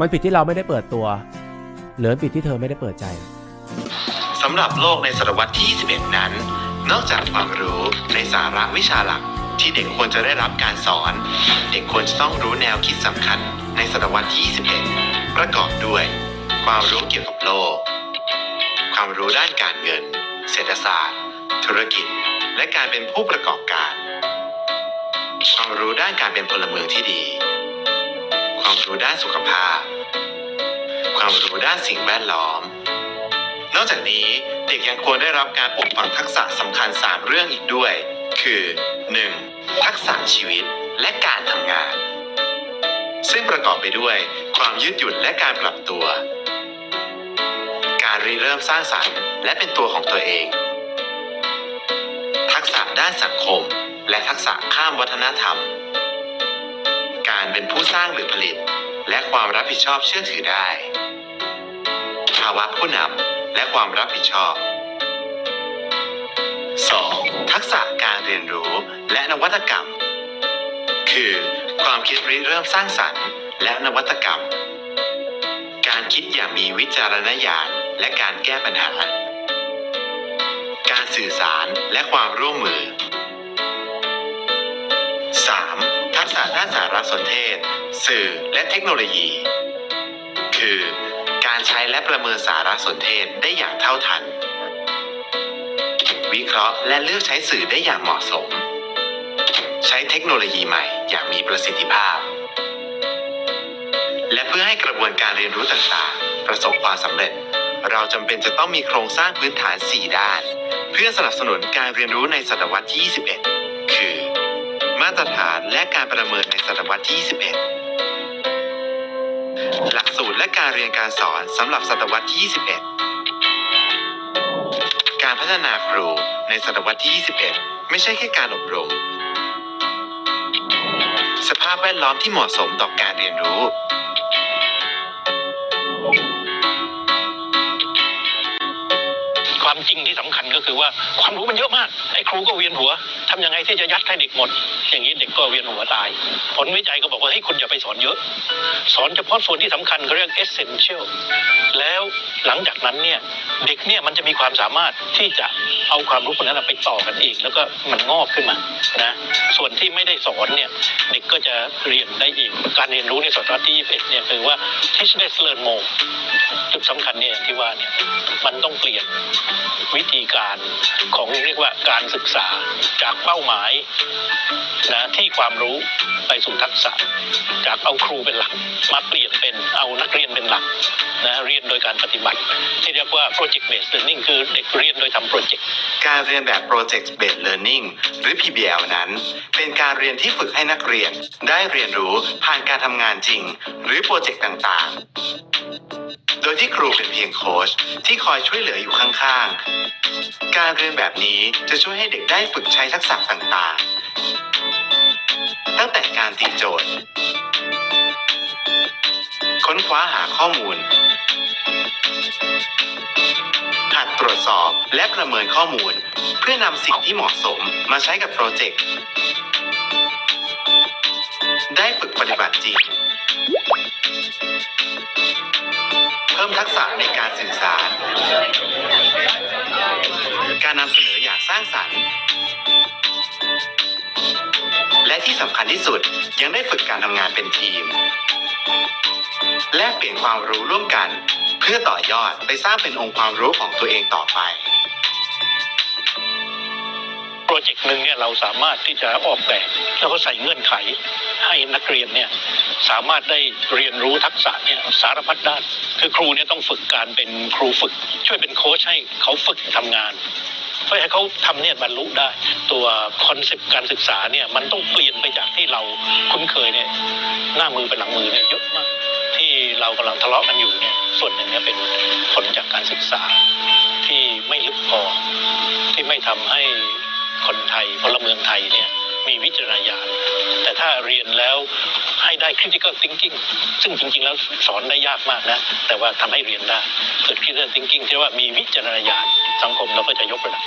มันผิดที่เราไม่ได้เปิดตัว หรือผิดที่เธอไม่ได้เปิดใจสำหรับโลกในศตวรรษที่ 21 นั้น นอกจากความรู้ในสาระวิชาหลักที่เด็กควรจะได้รับการสอน เด็กควรจะต้องรู้แนวคิดสำคัญในศตวรรษที่ 21 ประกอบด้วย ความรู้เกี่ยวกับโลก ความรู้ด้านการเงิน เศรษฐศาสตร์ ธุรกิจ และการเป็นผู้ประกอบการ ความรู้ด้านการเป็นพลเมืองที่ดี ความรู้ด้านสุขภาพ ความรู้ด้านสิ่งแวดล้อม นอกจากนี้เด็กยังควรได้รับการปลูกฝังทักษะสำคัญ 3 เรื่องอีกด้วย คือ 1. ทักษะชีวิตและการทำงาน ซึ่งประกอบไปด้วย ความยืดหยุ่นและการปรับตัว การริเริ่มสร้างสรรค์ และเป็นตัวของตัวเอง ทักษะด้านสังคม และทักษะข้ามวัฒนธรรม เป็นผู้สร้างหรือผลิต และความรับผิดชอบเชื่อถือได้ ภาวะผู้นำและความรับผิดชอบ 2. ทักษะการเรียนรู้และนวัตกรรม คือ ความคิดริเริ่มสร้างสรรค์และนวัตกรรม การคิดอย่างมีวิจารณญาณและการแก้ปัญหา การสื่อสารและความร่วมมือ 3. ทักษะด้านสารสนเทศ สื่อและเทคโนโลยี คือการใช้และประเมินสารสนเทศได้อย่างเท่าทัน วิเคราะห์และเลือกใช้สื่อได้อย่างเหมาะสม ใช้เทคโนโลยีใหม่อย่างมีประสิทธิภาพ และเพื่อให้กระบวนการเรียนรู้ต่างๆ ประสบความสำเร็จ เราจำเป็นจะต้องมีโครงสร้างพื้นฐาน 4 ด้าน เพื่อสนับสนุนการเรียนรู้ในศตวรรษที่ 21 มาตรฐานและการประเมินในศตวรรษที่ 21 หลักสูตรและการเรียนการสอนสำหรับศตวรรษที่ 21 การพัฒนาครูในศตวรรษที่ 21 ไม่ใช่แค่การอบรม สภาพแวดล้อมที่เหมาะสมต่อการเรียนรู้ ความจริงที่สำคัญก็คือว่าความรู้มันเยอะมากไอ้ครูก็เวียนหัวทำยังไงที่จะยัดให้เด็กหมด อย่างนี้เด็กก็เวียนหัวตาย ผลวิจัยก็บอกว่าให้ยคุณอย่าไปสอนเยอะ สอนเฉพาะส่วนที่สำคัญเขาเรียก essential แล้วหลังจากนั้นเนี่ยเด็กเนี่ยมันจะมีความสามารถที่จะเอาความรู้คนนั้นไปต่อกันเองแล้วก็มันงอกขึ้นมานะส่วนที่ไม่ได้สอนเนี่ยเด็กก็จะเรียนได้เองการเรียนรู้ในศตวรรษที่21เนี่ยคือว่า teach less learn more จุดสำคัญเนี่ยที่ว่าเนี่ยมันต้องเปลี่ยนวิธีการของเรียกว่าการศึกษาจากเป้าหมายนะที่ความรู้ไปสู่ทักษะ จากเอาครูเป็นหลักมาเปลี่ยนเป็นเอานักเรียนเป็นหลักนะเรียนโดยการปฏิบัติ ที่เรียกว่า project based learning คือเด็กเรียนโดยทำโปรเจกต์ การเรียนแบบ Project Based Learning หรือ PBL นั้น เป็นการเรียนที่ฝึกให้นักเรียนได้เรียนรู้ผ่านการทำงานจริง หรือโปรเจกต์ต่างๆ โดยที่ครูเป็นเพียงโค้ชที่คอยช่วยเหลืออยู่ข้างๆ การเรียนแบบนี้จะช่วยให้เด็กได้ฝึกใช้ทักษะต่างๆ ตั้งแต่การตีโจทย์ ค้นคว้าหาข้อมูล สอบ และประเมินข้อมูล เพื่อนำสิ่งที่เหมาะสมมาใช้กับโปรเจกต์ ได้ฝึกปฏิบัติจริง เพิ่มทักษะในการสื่อสาร การนำเสนออย่างสร้างสรรค์ และที่สำคัญที่สุดยังได้ฝึกการทำงานเป็นทีม แลกเปลี่ยนความรู้ร่วมกัน เพื่อต่อยอดไปสร้างเป็นองค์ความรู้ของตัวเองต่อไปโปรเจกต์หนึ่งเนี่ยเราสามารถที่จะออกแบบแล้วก็ใส่เงื่อนไขให้นักเรียนเนี่ยสามารถได้เรียนรู้ทักษะเนี่ยสารพัดด้าน คือครูเนี่ยต้องฝึกการเป็นครูฝึก ช่วยเป็นโค้ชให้เขาฝึกทำงานเพื่อให้เขาทำเนี่ยบรรลุได้ ตัวคอนเซปต์การศึกษาเนี่ยมันต้องเปลี่ยนไปจากที่เราคุ้นเคยเนี่ยหน้ามือเป็นหลังมือเนี่ยเยอะมาก ที่เรากำลังทะเลาะกันอยู่เนี่ยส่วนหนึ่งเนี่ยเป็นผลจากการศึกษาที่ไม่ลึกพอที่ไม่ทำให้คนไทยพลเมืองไทยเนี่ยมีวิจารณญาณแต่ถ้าเรียนแล้วให้ได้ critical thinking ซึ่งจริง ๆ แล้วสอนได้ยากมากนะ แต่ว่าทำให้เรียนได้เกิด critical thinking ที่ว่ามีวิจารณญาณสังคมเราก็จะยกระดับ